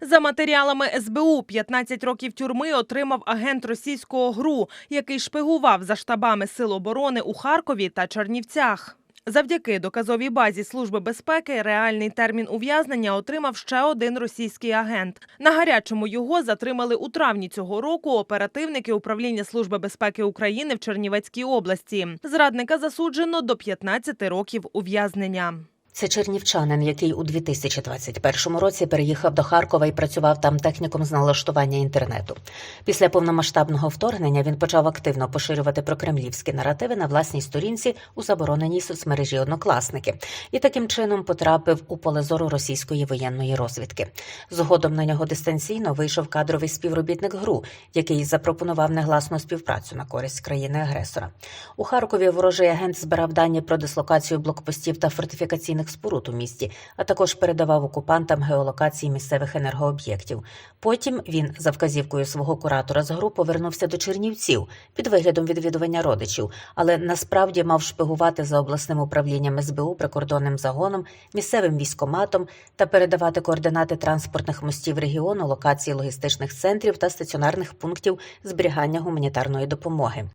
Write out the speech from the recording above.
За матеріалами СБУ 15 років тюрми отримав агент російського ГРУ, який шпигував за штабами Сил оборони у Харкові та Чернівцях. Завдяки доказовій базі Служби безпеки реальний термін ув'язнення отримав ще один російський агент. На гарячому його затримали у травні цього року оперативники управління Служби безпеки України в Чернівецькій області. Зрадника засуджено до 15 років ув'язнення. Це чернівчанин, який у 2021 році переїхав до Харкова і працював там техніком з налаштування інтернету. Після повномасштабного вторгнення він почав активно поширювати прокремлівські наративи на власній сторінці у забороненій соцмережі Однокласники і таким чином потрапив у поле зору російської воєнної розвідки. Згодом на нього дистанційно вийшов кадровий співробітник ГРУ, який запропонував негласну співпрацю на користь країни-агресора. У Харкові ворожий агент збирав дані про дислокацію блокпостів та фортифікаційних споруд у місті, а також передавав окупантам геолокації місцевих енергооб'єктів. Потім він, за вказівкою свого куратора з ГРУ, повернувся до Чернівців під виглядом відвідування родичів, але насправді мав шпигувати за обласним управлінням СБУ, прикордонним загоном, місцевим військоматом та передавати координати транспортних мостів регіону, локації логістичних центрів та стаціонарних пунктів зберігання гуманітарної допомоги.